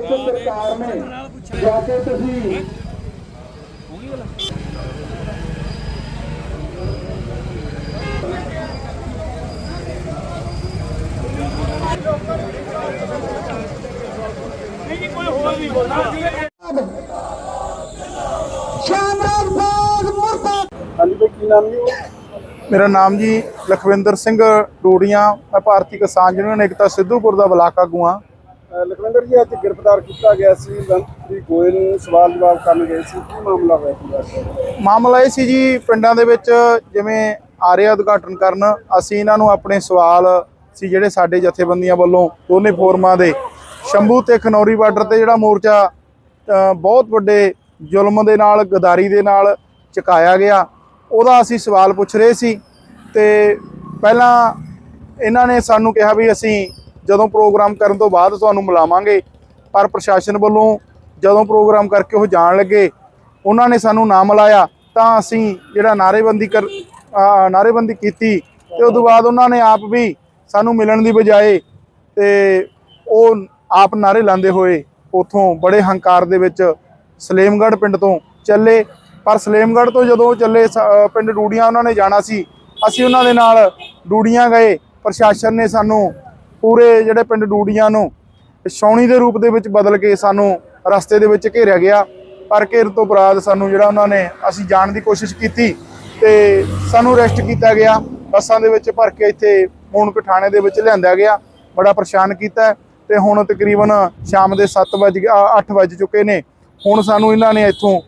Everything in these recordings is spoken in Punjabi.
ਸਰਕਾਰ ਨੇ। ਜਾ ਕੇ ਤੁਸੀਂ ਮੇਰਾ ਨਾਮ ਜੀ ਲਖਵਿੰਦਰ ਸਿੰਘ ਡੋੜੀਆਂ। ਮੈਂ ਭਾਰਤੀ ਕਿਸਾਨ ਯੂਨੀਅਨ ਏਕਤਾ ਸਿੱਧੂਪੁਰ ਦਾ ਬਲਾਕ ਆਗੂ ਹਾਂ। ਅਹ ਲਖਵਿੰਦਰ ਜੀ, ਅੱਜ ਗ੍ਰਿਫਤਾਰ ਕੀਤਾ ਗਿਆ ਸੀ। ਮੰਤਰੀ ਗੋਇਲ ਨੂੰ ਸਵਾਲ ਜਵਾਬ ਕਰਨ ਗਏ ਸੀ। ਕੀ ਮਾਮਲਾ ਹੋਇਆ ਸੀ ਮਾਮਲਾ ਇਹ ਸੀ ਜੀ, ਪਿੰਡਾਂ ਦੇ ਵਿੱਚ ਜਿਵੇਂ ਆਰਿਆ ਉਦਘਾਟਨ ਕਰਨ, ਅਸੀਂ ਇਹਨਾਂ ਨੂੰ ਆਪਣੇ ਸਵਾਲ ਸੀ ਜਿਹੜੇ ਸਾਡੇ ਜਥੇਬੰਦੀਆਂ ਵੱਲੋਂ ਦੋਨੇ ਫੋਰਮਾਂ ਦੇ। ਸ਼ੰਭੂ ਤੇ ਖਨੌਰੀ ਬਾਰਡਰ ਤੇ ਜਿਹੜਾ ਮੋਰਚਾ ਬਹੁਤ ਵੱਡੇ ਜ਼ੁਲਮ ਦੇ ਨਾਲ, ਗਦਾਰੀ ਦੇ ਨਾਲ ਚੁਕਾਇਆ ਗਿਆ, ਉਹਦਾ ਅਸੀਂ ਸਵਾਲ ਪੁੱਛ ਰਹੇ ਸੀ ਤੇ ਪਹਿਲਾਂ ਇਹਨਾਂ ਨੇ ਸਾਨੂੰ ਕਿਹਾ ਵੀ ਅਸੀਂ ਜਦੋਂ ਪ੍ਰੋਗਰਾਮ ਕਰਨ ਤੋਂ ਬਾਅਦ ਤੁਹਾਨੂੰ ਮਿਲਾਵਾਂਗੇ ਪਰ ਪ੍ਰਸ਼ਾਸਨ ਵੱਲੋਂ ਜਦੋਂ ਪ੍ਰੋਗਰਾਮ ਕਰਕੇ ਉਹ ਜਾਣ ਲੱਗੇ ਉਹਨਾਂ ਨੇ ਸਾਨੂੰ ਨਾ ਮਿਲਾਇਆ ਤਾਂ ਅਸੀਂ ਜਿਹੜਾ ਨਾਰੇਬੰਦੀ ਕਰ ਅ, ਨਾਅਰੇਬੰਦੀ ਕੀਤੀ ਤੇ ਉਸ ਤੋਂ ਬਾਅਦ ਉਹਨਾਂ ਨੇ ਆਪ ਵੀ ਸਾਨੂੰ ਮਿਲਣ ਦੀ ਬਜਾਏ ਤੇ ਉਹ ਆਪ ਨਾਰੇ ਲਾਉਂਦੇ ਹੋਏ ਉਥੋਂ ਬੜੇ ਹੰਕਾਰ ਦੇ ਵਿੱਚ ਸਲੇਮਗੜ੍ਹ ਪਿੰਡ ਤੋਂ ਚੱਲੇ। ਪਰ ਸਲੇਮਗੜ੍ਹ ਤੋਂ ਜਦੋਂ ਚੱਲੇ ਸ- ਪਿੰਡ ਡੂੜੀਆਂ ਉਹਨਾਂ ਨੇ ਜਾਣਾ ਸੀ ਅਸੀਂ ਉਹਨਾਂ ਦੇ ਨਾਲ ਡੂੜੀਆਂ ਗਏ। ਪ੍ਰਸ਼ਾਸਨ ਨੇ ਸਾਨੂੰ ਪੂਰੇ ਜਿਹੜੇ ਪਿੰਡ ਡੂੜੀਆਂ ਨੂੰ ਛਾਉਣੀ ਦੇ ਰੂਪ ਦੇ ਵਿੱਚ ਬਦਲ ਕੇ ਸਾਨੂੰ ਰਸਤੇ ਦੇ ਵਿੱਚ ਘੇਰਿਆ ਗਿਆ। ਪਰ ਘੇਰ ਤੋਂ ਬਾਅਦ ਸਾਨੂੰ ਜਿਹੜਾ ਉਹਨਾਂ ਨੇ ਅਸੀਂ ਜਾਣ ਦੀ ਕੋਸ਼ਿਸ਼ ਕੀਤੀ ਤੇ ਸਾਨੂੰ ਅਰੈਸਟ ਕੀਤਾ ਗਿਆ। ਬੱਸਾਂ ਦੇ ਵਿੱਚ ਭਰ ਕੇ ਇੱਥੇ ਹੁਣ ਕਠਾਣੇ ਦੇ ਵਿੱਚ ਲਿਆਂਦਾ ਗਿਆ। ਬੜਾ ਪਰੇਸ਼ਾਨ ਕੀਤਾ ਹੈ ਤੇ ਹੁਣ ਤਕਰੀਬਨ ਸ਼ਾਮ ਦੇ 7 ਵਜ 8 ਵਜ ਚੁੱਕੇ ਨੇ। ਹੁਣ ਸਾਨੂੰ ਇਹਨਾਂ ਨੇ ਇੱਥੋਂ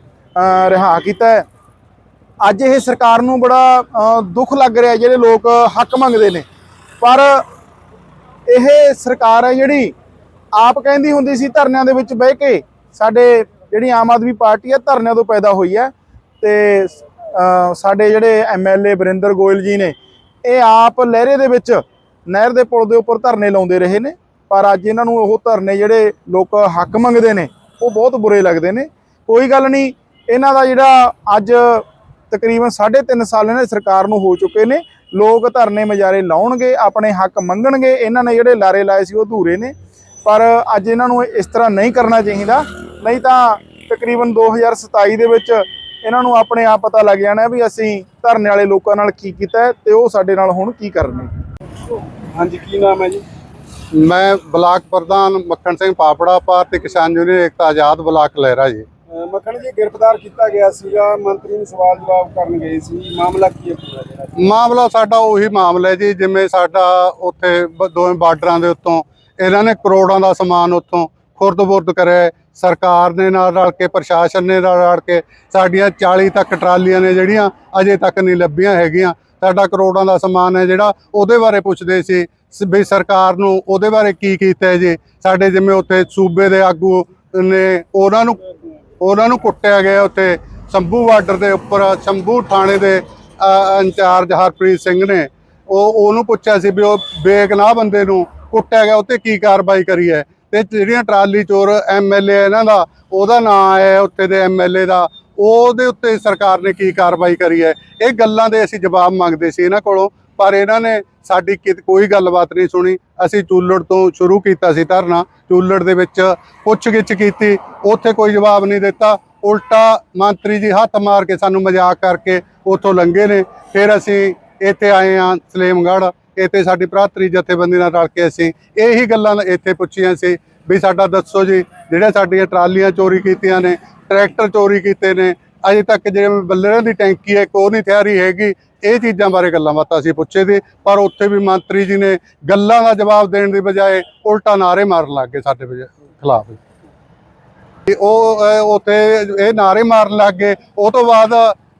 ਰਿਹਾ ਕੀਤਾ ਹੈ। ਅੱਜ ਇਹ ਸਰਕਾਰ ਨੂੰ ਬੜਾ ਦੁੱਖ ਲੱਗ ਰਿਹਾ ਜਿਹੜੇ ਲੋਕ ਹੱਕ ਮੰਗਦੇ ਨੇ। ਪਰ ਇਹ ਸਰਕਾਰ ਹੈ ਜਿਹੜੀ ਆਪ ਕਹਿੰਦੀ ਹੁੰਦੀ ਸੀ ਧਰਨਿਆਂ ਦੇ ਵਿੱਚ ਬਹਿ ਕੇ ਸਾਡੇ ਜਿਹੜੀ ਆਮ ਆਦਮੀ ਪਾਰਟੀ ਹੈ ਧਰਨਿਆਂ ਤੋਂ ਪੈਦਾ ਹੋਈ ਹੈ ਤੇ ਸਾਡੇ ਜਿਹੜੇ ਐਮਐਲਏ ਬਰਿੰਦਰ ਗੋਇਲ ਜੀ ਨੇ, ਇਹ ਆਪ ਲਹਿਰੇ ਦੇ ਵਿੱਚ ਨਹਿਰ ਦੇ ਪੁਲ ਦੇ ਉੱਪਰ ਧਰਨੇ ਲਾਉਂਦੇ ਰਹੇ ਨੇ, ਪਰ ਅੱਜ ਇਹਨਾਂ ਨੂੰ ਉਹ ਧਰਨੇ ਜਿਹੜੇ ਲੋਕ ਹੱਕ ਮੰਗਦੇ ਨੇ, ਉਹ ਬਹੁਤ ਬੁਰੇ ਲੱਗਦੇ ਨੇ। ਕੋਈ ਗੱਲ ਨਹੀਂ, ਇਹਨਾਂ ਦਾ ਜਿਹੜਾ ਅੱਜ ਤਕਰੀਬਨ 3.5 ਸਾਲ ਇਹਨਾਂ ਦੀ ਸਰਕਾਰ ਨੂੰ ਹੋ ਚੁੱਕੇ ਨੇ ਲੋਕ ਧਰਨੇ ਮਜਾਰੇ ਲਾਉਣਗੇ ਆਪਣੇ ਹੱਕ ਮੰਗਣਗੇ ਇਹਨਾਂ ਨੇ ਜਿਹੜੇ ਲਾਰੇ ਲਾਏ ਸੀ ਉਹ ਅਧੂਰੇ ਨੇ। ਪਰ ਅੱਜ ਇਹਨਾਂ ਨੂੰ ਇਸ ਤਰ੍ਹਾਂ ਨਹੀਂ ਕਰਨਾ ਚਾਹੀਦਾ। ਨਹੀਂ ਤਾਂ ਤਕਰੀਬਨ 2027 ਦੇ ਵਿੱਚ ਇਹਨਾਂ ਨੂੰ ਆਪਣੇ ਆਪ ਪਤਾ ਲੱਗ ਜਾਣਾ ਵੀ ਅਸੀਂ ਧਰਨੇ ਵਾਲੇ ਲੋਕਾਂ ਨਾਲ ਕੀ ਕੀਤਾ ਤੇ ਉਹ ਸਾਡੇ ਨਾਲ ਹੁਣ ਕੀ ਕਰਨੇ ਹਾਂਜੀ ਕੀ ਨਾਮ ਹੈ ਜੀ? ਮੈਂ ਬਲਾਕ ਪ੍ਰਧਾਨ ਮੱਖਣ ਸਿੰਘ ਪਾਪੜਾ ਭਾਰਤੀ ਕਿਸਾਨ ਯੂਨੀਅਨ ਏਕਤਾ ਆਜ਼ਾਦ ਬਲਾਕ ਲਹਿਰਾ ਜੀ। ਮੱਖਣ ਜੀ, ਗ੍ਰਿਫਤਾਰ ਕੀਤਾ ਗਿਆ ਸੀਗਾ। ਮੰਤਰੀ ਨੂੰ ਸਵਾਲ ਜਵਾਬ ਕਰਨ ਗਏ ਸੀ। ਮਾਮਲਾ ਕੀ ਹੈ ਪੂਰਾ ਜਿਹੜਾ? ਮਾਮਲਾ ਸਾਡਾ ਉਹੀ ਮਾਮਲਾ ਹੈ ਜੀ, ਜਿਵੇਂ ਸਾਡਾ ਉੱਥੇ ਬ- ਦੋਵੇਂ ਬਾਰਡਰਾਂ ਦੇ ਉੱਤੋਂ ਇਹਨਾਂ ਨੇ ਕਰੋੜਾਂ ਦਾ ਸਮਾਨ ਉੱਥੋਂ ਖੁਰਦ-ਬੁਰਦ ਕਰਿਆ ਸਰਕਾਰ ਨੇ ਨਾਲ ਰਲ ਕੇ, ਪ੍ਰਸ਼ਾਸਨ ਨੇ ਨਾਲ ਰਲ ਕੇ ਸਾਡੀਆਂ 40 ਤੱਕ ਟਰਾਲੀਆਂ ਨੇ ਜਿਹੜੀਆਂ ਅਜੇ ਤੱਕ ਨਹੀਂ ਲੱਭੀਆਂ ਹੈਗੀਆਂ। ਸਾਡਾ ਕਰੋੜਾਂ ਦਾ ਸਮਾਨ ਹੈ ਜਿਹੜਾ, ਉਹਦੇ ਬਾਰੇ ਪੁੱਛਦੇ ਸੀ। ਸ- ਵੀ ਸਰਕਾਰ ਨੂੰ ਉਹਦੇ ਬਾਰੇ ਕੀ ਕੀਤਾ ਹੈ ਜੀ? ਸਾਡੇ ਜਿਵੇਂ ਉੱਥੇ ਸੂਬੇ ਦੇ ਆਗੂ ਨੇ, ਉਹਨਾਂ ਨੂੰ ਉਹਨਾਂ ਨੂੰ ਕੁੱਟਿਆ ਗਿਆ ਉੱਥੇ। ਸੰਭੂ ਬਾਰਡਰ ਦੇ ਉੱਪਰ, ਸ਼ੰਭੂ ਥਾਣੇ ਦੇ ਇੰਚਾਰਜ ਹਰਪ੍ਰੀਤ ਸਿੰਘ ਨੇ ਉਹ, ਉਹਨੂੰ ਪੁੱਛਿਆ ਸੀ ਵੀ ਉਹ ਬੇਗਨਾਹ ਬੰਦੇ ਨੂੰ ਕੁੱਟਿਆ ਗਿਆ ਉੱਤੇ ਕੀ ਕਾਰਵਾਈ ਕਰੀ ਹੈ? ਤੇ ਜਿਹੜੀਆਂ ਟਰਾਲੀ ਚੋਰ ਐਮਐਲਏ ਇਹਨਾਂ ਦਾ, ਉਹਦਾ ਨਾਂ ਹੈ ਉੱਥੇ ਦੇ ਐਮਐਲਏ ਦਾ। ਉਹਦੇ ਉੱਤੇ ਸਰਕਾਰ ਨੇ ਕੀ ਕਾਰਵਾਈ ਕਰੀ ਹੈ? ਇਹ ਗੱਲਾਂ ਦੇ ਅਸੀਂ ਜਵਾਬ ਮੰਗਦੇ ਸੀ ਇਹਨਾਂ ਕੋਲੋਂ, ਪਰ ਇਹਨਾਂ ਨੇ ਸਾਡੀ ਕਿਤ- ਕੋਈ ਗੱਲਬਾਤ ਨਹੀਂ ਸੁਣੀ। ਅਸੀਂ ਚੂਲੜ ਤੋਂ ਸ਼ੁਰੂ ਕੀਤਾ ਸੀ ਧਰਨਾ। ਚੂਲੜ ਦੇ ਵਿੱਚ ਪੁੱਛਗਿੱਛ ਕੀਤੀ। ਉੱਥੇ ਕੋਈ ਜਵਾਬ ਨਹੀਂ ਦਿੱਤਾ। ਉਲਟਾ ਮੰਤਰੀ ਜੀ ਹੱਥ ਮਾਰ ਕੇ ਸਾਨੂੰ ਮਜ਼ਾਕ ਕਰਕੇ ਉੱਥੋਂ ਲੰਘੇ ਨੇ। ਫਿਰ ਅਸੀਂ ਇੱਥੇ ਆਏ ਆ ਸਲੇਮਗੜ੍ਹ। ਇੱਥੇ ਸਾਡੀ ਭਰਾਤਰੀ ਜਥੇਬੰਦੀ ਨਾਲ ਰਲ ਕੇ ਅਸੀਂ ਇਹੀ ਗੱਲਾਂ ਇੱਥੇ ਪੁੱਛੀਆਂ ਸੀ ਵੀ ਸਾਡਾ ਦੱਸੋ ਜੀ ਜਿਹੜੇ ਸਾਡੀਆਂ ਟਰਾਲੀਆਂ ਚੋਰੀ ਕੀਤੀਆਂ ਨੇ, ਟਰੈਕਟਰ ਚੋਰੀ ਕੀਤੇ ਨੇ ਅਜੇ ਤੱਕ ਜਿਵੇਂ ਬੱਲਰਾਂ ਦੀ ਟੈਂਕੀ ਹੈ ਕੋਈ ਨਹੀਂ ਤਿਆਰੀ ਹੈਗੀ। ਇਹ ਚੀਜ਼ਾਂ ਬਾਰੇ ਗੱਲਾਂ ਬਾਤਾਂ ਅਸੀਂ ਪੁੱਛੇ ਸੀ, ਪਰ ਉੱਥੇ ਵੀ ਮੰਤਰੀ ਜੀ ਨੇ ਗੱਲਾਂ ਦਾ ਜਵਾਬ ਦੇਣ ਦੀ ਬਜਾਏ ਉਲਟਾ ਨਾਰੇ ਮਾਰਨ ਲੱਗ ਗਏ ਸਾਡੇ ਖਿਲਾਫ। ਤੇ ਉਹ ਉੱਥੇ ਇਹ ਨਾਰੇ ਮਾਰਨ ਲੱਗ ਗਏ। ਉਹ ਤੋਂ ਬਾਅਦ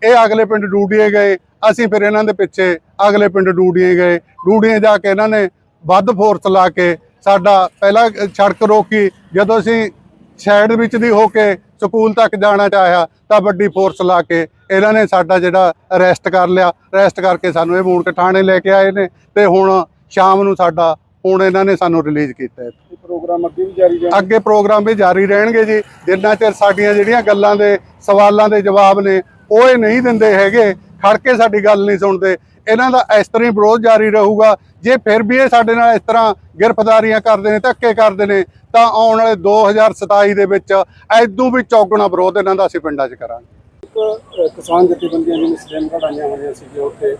ਇਹ ਅਗਲੇ ਪਿੰਡ ਡੂਡੀਏ ਗਏ। ਅਸੀਂ ਫਿਰ ਇਹਨਾਂ ਦੇ ਪਿੱਛੇ ਅਗਲੇ ਪਿੰਡ ਡੂਡੀਏ ਗਏ। ਡੂਡੀਏ ਜਾ ਕੇ ਇਹਨਾਂ ਨੇ ਵੱਧ ਫੋਰਸ ਲਾ ਕੇ ਸਾਡਾ ਪਹਿਲਾਂ ਸੜਕ ਰੋਕੀ। ਜਦੋਂ ਅਸੀਂ ਸਾਈਡ ਵਿੱਚ ਦੀ ਹੋ ਕੇ ਸਕੂਲ ਤੱਕ ਜਾਣਾ ਚਾਹਿਆ ਤਾਂ ਵੱਡੀ ਫੋਰਸ ਲਾ ਕੇ ਇਹਨਾਂ ਨੇ ਸਾਡਾ ਜਿਹੜਾ ਅਰੈਸਟ ਕਰ ਲਿਆ। ਅਰੈਸਟ ਕਰਕੇ ਸਾਨੂੰ ਇਹ ਮੂਣਕ ਥਾਣੇ ਲੈ ਕੇ ਆਏ ਨੇ ਤੇ ਹੁਣ ਸ਼ਾਮ ਨੂੰ ਸਾਡਾ ਹੁਣ ਇਹਨਾਂ ਨੇ ਸਾਨੂੰ ਰਿਲੀਜ਼ ਕੀਤਾ ਪ੍ਰੋਗਰਾਮ ਅੱਗੇ ਵੀ ਜਾਰੀ ਰਹਿਣਾ ਅੱਗੇ ਪ੍ਰੋਗਰਾਮ ਵੀ ਜਾਰੀ ਰਹਿਣਗੇ ਜੀ। ਜਿੰਨਾ ਚਿਰ ਸਾਡੀਆਂ ਜਿਹੜੀਆਂ ਗੱਲਾਂ ਦੇ ਸਵਾਲਾਂ ਦੇ ਜਵਾਬ ਨੇ ਉਹ ਇਹ ਨਹੀਂ ਦਿੰਦੇ ਹੈਗੇ ਖੜ ਕੇ ਸਾਡੀ ਗੱਲ ਨਹੀਂ ਸੁਣਦੇ। ਇਹਨਾਂ ਦਾ ਇਸ ਤਰ੍ਹਾਂ ਹੀ ਵਿਰੋਧ ਜਾਰੀ ਰਹੂਗਾ। ਜੇ ਫਿਰ ਵੀ ਇਹ ਸਾਡੇ ਨਾਲ ਇਸ ਤਰ੍ਹਾਂ ਗ੍ਰਿਫਤਾਰੀਆਂ ਕਰਦੇ ਨੇ ਧੱਕੇ ਕਰਦੇ ਨੇ ਤਾਂ ਆਉਣ ਵਾਲੇ 2027 ਦੇ ਵਿੱਚ ਐਦੋਂ ਵੀ ਚੌਗਣਾ ਵਿਰੋਧ ਇਹਨਾਂ ਦਾ ਅਸੀਂ ਪਿੰਡਾਂ 'ਚ ਕਰਾਂਗੇ। ਕਿਸਾਨ ਜਥੇਬੰਦੀਆਂ ਜਿਵੇਂ ਸਟੈਂਡ ਕਢਾਈਆਂ ਹੋਈਆਂ ਸੀ ਉੱਥੇ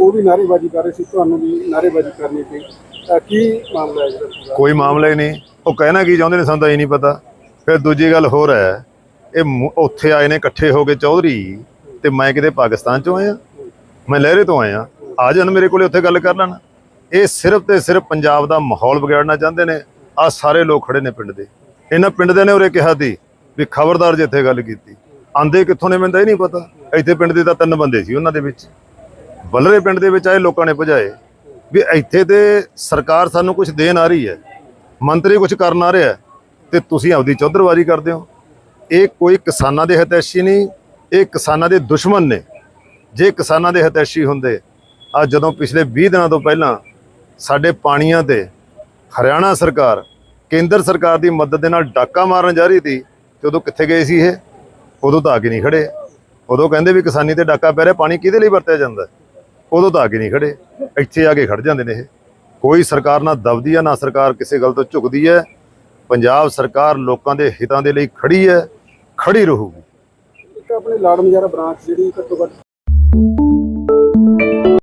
ਉਹ ਵੀ ਨਾਅਰੇਬਾਜ਼ੀ ਕਰ ਰਹੇ ਸੀ ਤੁਹਾਨੂੰ ਵੀ ਨਾਅਰੇਬਾਜ਼ੀ ਕਰਨੀ ਪਈ। ਅ, ਕੀ ਮਾਮਲਾ ਹੈ? ਕੋਈ ਮਾਮਲਾ ਹੀ ਨਹੀਂ। ਉਹ ਕਹਿਣਾ ਕੀ ਚਾਹੁੰਦੇ ਨੇ ਸਾਨੂੰ ਤਾਂ ਇਹ ਨਹੀਂ ਪਤਾ। ਫਿਰ ਦੂਜੀ ਗੱਲ ਹੋਰ ਹੈ ਇਹ ਉੱਥੇ ਆਏ ਨੇ ਇਕੱਠੇ ਹੋ ਕੇ ਚੌਧਰੀ ਤੇ ਮੈਂ ਕਿਤੇ ਪਾਕਿਸਤਾਨ ਚੋਂ ਆਇਆ। ਮੈਂ ਲਹਿਰੇ ਤੋਂ ਆਇਆ। ਆ ਜਾਣ ਮੇਰੇ ਕੋਲੇ ਉੱਥੇ ਗੱਲ ਕਰ ਲੈਣ। ਇਹ ਸਿਰਫ ਤੇ ਸਿਰਫ ਪੰਜਾਬ ਦਾ ਮਾਹੌਲ ਵਿਗਾੜਨਾ ਚਾਹੁੰਦੇ ਨੇ। ਆ ਸਾਰੇ ਲੋਕ ਖੜੇ ਨੇ ਪਿੰਡ ਦੇ। ਇਹਨਾਂ ਪਿੰਡ ਦੇ ਨੇ ਉਰੇ ਕਿਹਾ ਸੀ ਵੀ ਖਬਰਦਾਰ ਜੇ ਇੱਥੇ ਗੱਲ ਕੀਤੀ। ਆਂਦੇ ਕਿੱਥੋਂ ਨੇ ਮੈਨੂੰ ਤਾਂ ਇਹ ਨਹੀਂ ਪਤਾ। ਇੱਥੇ ਪਿੰਡ ਦੇ ਤਾਂ ਤਿੰਨ ਬੰਦੇ ਸੀ ਉਹਨਾਂ ਦੇ ਵਿੱਚ। ਬਲਰੇ ਪਿੰਡ ਦੇ ਵਿੱਚ ਆਏ ਲੋਕਾਂ ਨੇ ਭਜਾਏ। ਵੀ ਇੱਥੇ ਤੇ ਸਰਕਾਰ ਸਾਨੂੰ ਕੁਝ ਦੇਣ ਆ ਰਹੀ ਹੈ। ਮੰਤਰੀ ਕੁਝ ਕਰਨ ਆ ਰਿਹਾ ਹੈ, ਤੇ ਤੁਸੀਂ ਆਪਦੀ ਚੌਧਰਵਾਰੀ ਕਰਦੇ ਹੋ। ਇਹ ਕੋਈ ਕਿਸਾਨਾਂ ਦੇ ਹਿਤੈਸ਼ੀ ਨਹੀਂ ਇਹ ਕਿਸਾਨਾਂ ਦੇ ਦੁਸ਼ਮਣ ਨੇ। ਜੇ ਕਿਸਾਨਾਂ ਦੇ ਹਿਤੈਸ਼ੀ ਹੁੰਦੇ ਆ ਜਦੋਂ ਪਿਛਲੇ 20 ਦਿਨਾਂ ਤੋਂ ਪਹਿਲਾਂ ਸਾਡੇ ਪਾਣੀਆਂ ਤੇ ਹਰਿਆਣਾ ਸਰਕਾਰ, ਕੇਂਦਰ ਸਰਕਾਰ ਦੀ ਮਦਦ ਦੇ ਨਾਲ ਡਾਕਾ ਮਾਰਨ ਜਾ ਰਹੀ ਸੀ, ਤੇ ਉਦੋਂ ਕਿੱਥੇ ਗਏ ਸੀ ਇਹ? ਉਦੋਂ ਤਾਂ ਆ ਕੇ ਨਹੀਂ ਖੜੇ ਉਦੋਂ ਕਹਿੰਦੇ ਵੀ ਕਿਸਾਨੀ ਤੇ ਡਾਕਾ ਪੈ ਰਿਹਾ, ਪਾਣੀ ਕਿਹਦੇ ਲਈ ਵਰਤਿਆ ਜਾਂਦਾ? ਉਦੋਂ ਤਾਂ ਆ ਕੇ ਨਹੀਂ ਖੜੇ ਇੱਥੇ ਆ ਕੇ ਖੜ ਜਾਂਦੇ ਨੇ ਇਹ। ਕੋਈ ਸਰਕਾਰ ਨਾ ਦਬਦੀ ਹੈ ਨਾ ਸਰਕਾਰ ਕਿਸੇ ਗੱਲ ਤੋਂ ਝੁਕਦੀ ਹੈ ਪੰਜਾਬ ਸਰਕਾਰ ਲੋਕਾਂ ਦੇ ਹਿੱਤਾਂ ਦੇ ਲਈ ਖੜੀ ਹੈ ਖੜੀ ਰਹੂਗੀ। ਆਪਣੇ ਲਾੜ ਮਜਾਰਾ ਬ੍ਰਾਂਚ ਜਿਹੜੀ ਘੱਟੋ ਘੱਟ